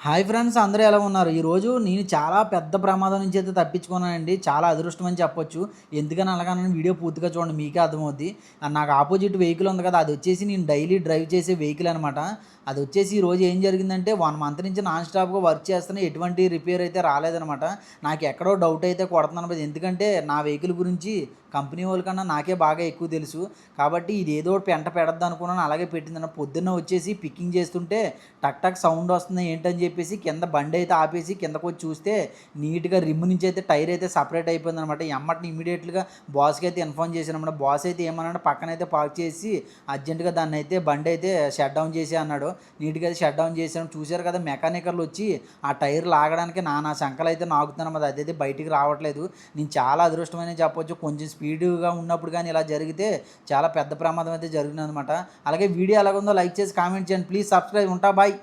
Hi friends అందరూ ఎలా ఉన్నారు? ఈరోజు నేను చాలా పెద్ద ప్రమాదం నుంచి అయితే తప్పించుకున్నానండి. చాలా అదృష్టం అని చెప్పొచ్చు. ఎందుకని అలాగని వీడియో పూర్తిగా చూడండి మీకే అర్థమవుద్ది. నాకు ఆపోజిట్ వెహికల్ ఉంది కదా అది వచ్చేసి నేను డైలీ డ్రైవ్ చేసే వెహికల్ అనమాట అది వచ్చేసి ఈ రోజు ఏం జరిగిందంటే వన్ మంత్ నుంచి నాన్ స్టాప్గా వర్క్ చేస్తున్న ఎటువంటి రిపేర్ అయితే రాలేదనమాట నాకు ఎక్కడో డౌట్ అయితే కొడుతున్నాను ఎందుకంటే నా వెహికల్ గురించి కంపెనీ వాళ్ళకన్నా నాకే బాగా ఎక్కువ తెలుసు. కాబట్టి ఇది ఏదో ఒకటి పెంట పెడద్దు అనుకున్నాను అలాగే పెట్టిందన్న పొద్దున్న వచ్చేసి పికింగ్ చేస్తుంటే టక్ టక్ సౌండ్ వస్తుంది ఏంటని చెప్పేసి కింద బండి అయితే ఆపేసి కిందకు వచ్చి చూస్తే నీట్గా రిమ్ నుంచి అయితే టైర్ అయితే సపరేట్ అయిపోయింది అనమాట ఎమ్మటిని ఇమీడియట్గా బాస్కి అయితే ఇన్ఫార్మ్ చేశాను అనమాట బాస్ అయితే ఏమన్నాడు పక్కన అయితే పార్క్ చేసి అర్జెంటుగా దాన్ని అయితే బండి అయితే షట్ డౌన్ చేసే అన్నాడు. నీట్గా అయితే షట్ డౌన్ చేశాను. చూశారు కదా మెకానికల్ వచ్చి ఆ టైర్ లాగడానికి నా నా శంకలు అయితే నాగుతున్నాను మరి అదైతే బయటికి రావట్లేదు. నేను చాలా అదృష్టమైన చెప్పొచ్చు. కొంచెం స్పీడ్గా ఉన్నప్పుడు కానీ ఇలా జరిగితే చాలా పెద్ద ప్రమాదం అయితే జరిగింది అనమాట అలాగే వీడియో ఎలాగుందో లైక్ చేసి కామెంట్ చేయండి. Please subscribe. ఉంటా బాయ్.